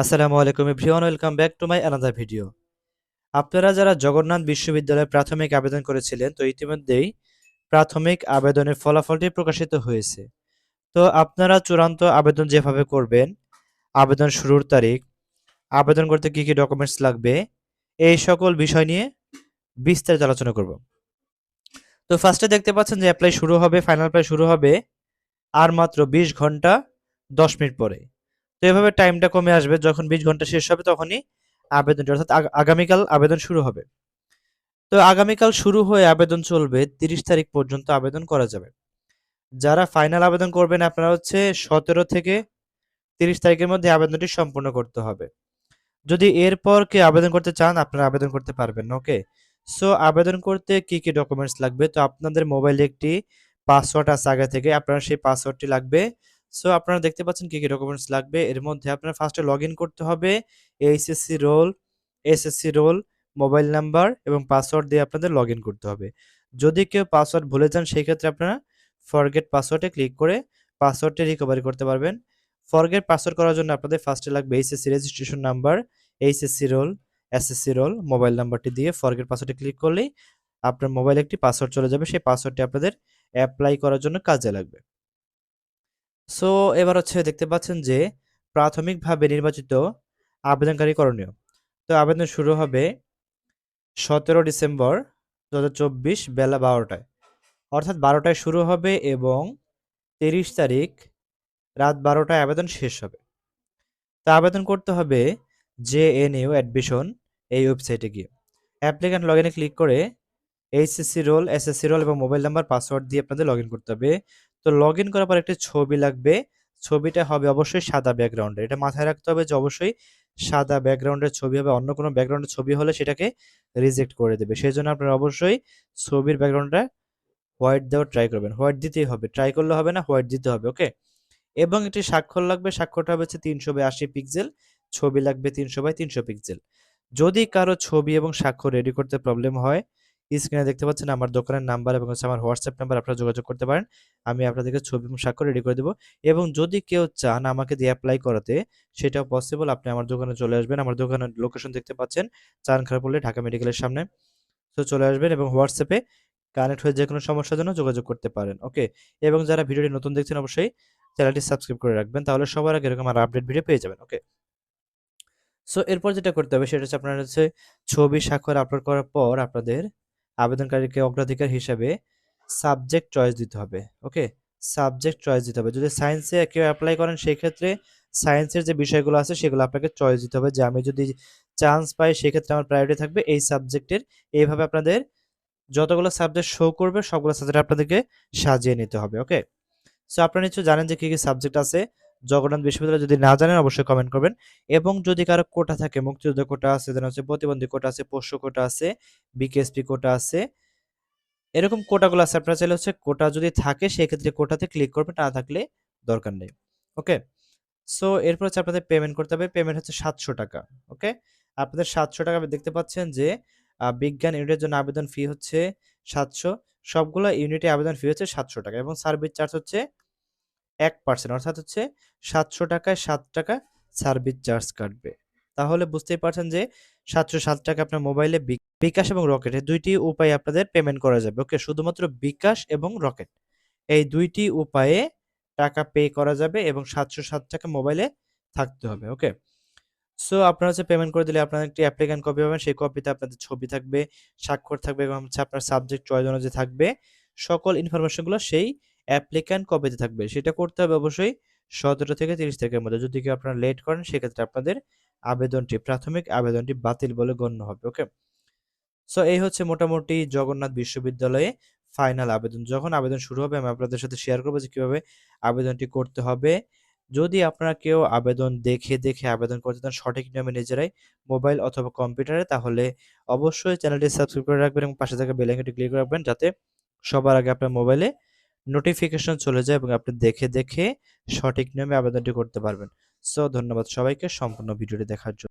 আসসালামু আলাইকুম everyone, welcome back to my another video. আপনারা যারা জগন্নাথ বিশ্ববিদ্যালয়ে প্রাথমিক আবেদন করেছিলেন, তো ইতিমধ্যেই প্রাথমিক আবেদনের ফলাফলটি প্রকাশিত হয়েছে। তো আপনারা চূড়ান্ত আবেদন যেভাবে করবেন, আবেদন শুরুর তারিখ, আবেদন করতে কি কি ডকুমেন্টস লাগবে, এই সকল বিষয় নিয়ে বিস্তারিত আলোচনা করব। তো ফার্স্টে দেখতে পাচ্ছেন যে অ্যাপ্লাই শুরু হবে ফাইনাল অ্যাপ্লাই শুরু হবে আর মাত্র বিশ ঘণ্টা দশ মিনিট পরে। তো এভাবে টাইমটা কমে আসবে, যখন বিশ ঘণ্টা শেষ হবে তখনই আবেদনটি, অর্থাৎ আগ- আগামীকাল আবেদন শুরু হবে। তো আগামীকাল শুরু হয়ে আবেদন চলবে, তিরিশ তারিখ পর্যন্ত আবেদন করা যাবে। যারা ফাইনাল আবেদন করবেন, আপনারা হচ্ছে সতেরো থেকে তিরিশ তারিখের মধ্যে আবেদনটি সম্পূর্ণ করতে হবে। যদি এরপর কে আবেদন করতে চান, আপনারা আবেদন করতে পারবেন ওকে সো আবেদন করতে কি কি ডকুমেন্টস লাগবে? তো আপনাদের মোবাইলে একটি পাসওয়ার্ড আছে আগে থেকে, আপনারা সেই পাসওয়ার্ডটি লাগবে সো আপনারা দেখতে পাচ্ছেন কি কি ডকুমেন্টস লাগবে। এর মধ্যে আপনার ফার্স্টে লগ করতে হবে HSC roll SSC roll mobile number এবং পাসওয়ার্ড দিয়ে আপনাদের লগ করতে হবে। যদি কেউ পাসওয়ার্ড ভুলে যান, সেই ক্ষেত্রে আপনারা ফরগেট পাসওয়ার্ডে ক্লিক করে পাসওয়ার্ডটি রিকভারি করতে পারবেন। ফরগেট পাসওয়ার্ড করার জন্য আপনাদের ফার্স্টে লাগবে HSC registration number HSC roll SSC roll mobile নাম্বারটি দিয়ে ফরগেট পাসওয়ার্ডে ক্লিক করলেই আপনার মোবাইলে একটি পাসওয়ার্ড চলে যাবে। সেই পাসওয়ার্ডটি আপনাদের অ্যাপ্লাই করার জন্য কাজে লাগবে। সো এবার হচ্ছে দেখতে পাচ্ছেন যে প্রাথমিকভাবে নির্বাচিত আবেদনকারী করণীয়। তো আবেদন শুরু হবে সতেরো ডিসেম্বর দু চব্বিশ বেলা বারোটায়। অর্থাৎ বারোটায় শুরু হবে এবং তিরিশ তারিখ রাত বারোটায় আবেদন শেষ হবে। তো আবেদন করতে হবে জে এন ইউ অ্যাডমিশন এই ওয়েবসাইটে গিয়ে। অ্যাপ্লিক্যান্ট লগ ইনে ক্লিক করে এইচএসসি রোল, এসএসসি রোল এবং মোবাইল নাম্বার, পাসওয়ার্ড দিয়ে আপনাদের লগ করতে হবে। তো লগ ইন করার পর একটি ছবি লাগবে। ছবিটা হবে অবশ্যই সাদা ব্যাকগ্রাউন্ডে এটা মাথায় রাখতে হবে যে অবশ্যই সাদা ব্যাকগ্রাউন্ডের ছবি হবে। অন্য কোনো ব্যাকগ্রাউন্ডের ছবি হলে সেটাকে রিজেক্ট করে দেবে। সেই জন্য আপনারা অবশ্যই ছবির ব্যাকগ্রাউন্ডটা হোয়াইট দেওয়ার ট্রাই করবেন। হোয়াইট দিতেই হবে। ট্রাই করলে হবে না হোয়াইট দিতে হবে ওকে এবং একটি স্বাক্ষর লাগবে। স্বাক্ষরটা হচ্ছে তিনশো বাই আশি পিক্সেল ছবি লাগবে তিনশো বাই তিনশো পিক্সেল যদি কারও ছবি এবং স্বাক্ষর রেডি করতে প্রবলেম হয় স্ক্রিনে দেখতে পাচ্ছেন আমার দোকানের নাম্বার এবং হচ্ছে আমার হোয়াটসঅ্যাপ নাম্বার আপনারা যোগাযোগ করতে পারেন। আমি আপনাদেরকে ছবি এবং স্বাক্ষর রেডি করে দেবো এবং যদি কেউ চান আমাকে দিয়ে অ্যাপ্লাই করাতে, সেটাও পসিবল আপনি আমার দোকানে চলে আসবেন, আমার দোকানের লোকেশন দেখতে পাচ্ছেন চান খারাপ পড়লে ঢাকা মেডিকেলের সামনে। তো চলে আসবেন এবং হোয়াটসঅ্যাপে কানেক্ট হয়ে যে কোনো সমস্যার জন্য যোগাযোগ করতে পারেন ওকে এবং যারা ভিডিওটি নতুন দেখছেন অবশ্যই চ্যানেলটি সাবস্ক্রাইব করে রাখবেন, তাহলে সবার আগে এরকম আর আপডেট ভিডিও পেয়ে যাবেন ওকে সো এরপর যেটা করতে হবে, সেটা হচ্ছে আপনার হচ্ছে ছবি স্বাক্ষর আপলোড করার পর আপনাদের আবেদনকারীকে অগ্রাধিকার হিসাবে সাবজেক্ট চয়েস দিতে হবে ওকে সাবজেক্ট চয়েস দিতে হবে। যদি সায়েন্সে কেউ অ্যাপ্লাই করেন, সেই ক্ষেত্রে সায়েন্সের যে বিষয়গুলো আছে, সেগুলো আপনাকে চয়েস দিতে হবে যে আমি যদি চান্স পাই সেক্ষেত্রে আমার প্রায়োরিটি থাকবে এই সাবজেক্টের এইভাবে আপনাদের যতগুলো সাবজেক্ট শো করবে, সবগুলো সাবজেক্ট আপনাদেরকে সাজিয়ে নিতে হবে ওকে সো আপনারা নিশ্চয়ই জানেন যে কী কী সাবজেক্ট আছে। জগন্নাথ বিশ্ববিদ্যালয় যদি না জানেন, অবশ্যই কমেন্ট করবেন। এবং যদি কারও কোটা থাকে, মুক্তিযুদ্ধ কোটা আছে দেন হচ্ছে প্রতিবন্ধী কোটা আছে, পোষ্য কোটা আছে বিকেএসপি কোটা আছে, এরকম কোটাগুলো আছে। আপনারা চাইলে হচ্ছে কোটা যদি থাকে, সেক্ষেত্রে কোটাতে ক্লিক করবেন, না থাকলে দরকার নেই। ওকে সো এরপর হচ্ছে আপনাদের পেমেন্ট করতে হবে। পেমেন্ট হচ্ছে সাতশো টাকা। ওকে আপনাদের সাতশো টাকা দেখতে পাচ্ছেন যে বিজ্ঞান ইউনিটের জন্য আবেদন ফি হচ্ছে সাতশো। সবগুলো ইউনিটে আবেদন ফি হচ্ছে সাতশো টাকা এবং সার্ভিস চার্জ হচ্ছে এক পার্সেন্ট অর্থাৎ হচ্ছে সাতশো টাকায় সাত টাকা সার্ভিস চার্জ কাটবে। তাহলে বুঝতেই পারছেন যে সাতশো সাত টাকা আপনার মোবাইলে বিকাশ এবং রকেট এই দুইটি উপায়ে আপনাদের পেমেন্ট করা যাবে। ওকে শুধুমাত্র বিকাশ এবং রকেট এই দুইটি উপায়ে টাকা পে করা যাবে এবং সাতশো সাত টাকা মোবাইলে থাকতে হবে। ওকে সো আপনারা হচ্ছে পেমেন্ট করে দিলে আপনার একটি অ্যাপ্লিক্যান্ট কপি পাবেন। সেই কপিতে আপনাদের ছবি থাকবে, স্বাক্ষর থাকবে এবং হচ্ছে আপনার সাবজেক্ট চয়েস অনুযায়ী থাকবে। সকল ইনফরমেশনগুলো সেই অ্যাপ্লিক্যান্ট কপিতে থাকবে? সেটা করতে হবে অবশ্যই সতেরো থেকে তিরিশ তারিখের মধ্যে। যদি কেউ আপনারা লেট করেন, সেক্ষেত্রে আপনাদের আবেদনটি, প্রাথমিক আবেদনটি বাতিল বলে গণ্য হবে ওকে সো এই হচ্ছে মোটামুটি জগন্নাথ বিশ্ববিদ্যালয়ে ফাইনাল আবেদন। যখন আবেদন শুরু হবে, আমি আপনাদের সাথে শেয়ার করব যে কীভাবে আবেদনটি করতে হবে। যদি আপনারা কেউ আবেদন দেখে দেখে আবেদন করতে চান সঠিক নিয়মে নিজেরাই মোবাইল অথবা কম্পিউটারে, তাহলে অবশ্যই চ্যানেলটি সাবস্ক্রাইব করে রাখবেন এবং পাশে থাকা বেল আইকনটি ক্লিক করে রাখবেন যাতে সবার আগে আপনার মোবাইলে নোটিফিকেশন চলে যায় এবং আপনি দেখে দেখে সঠিক নিয়মে আবেদনটি করতে পারবেন। সো ধন্যবাদ সবাইকে। সম্পূর্ণ ভিডিওটি দেখার জন্য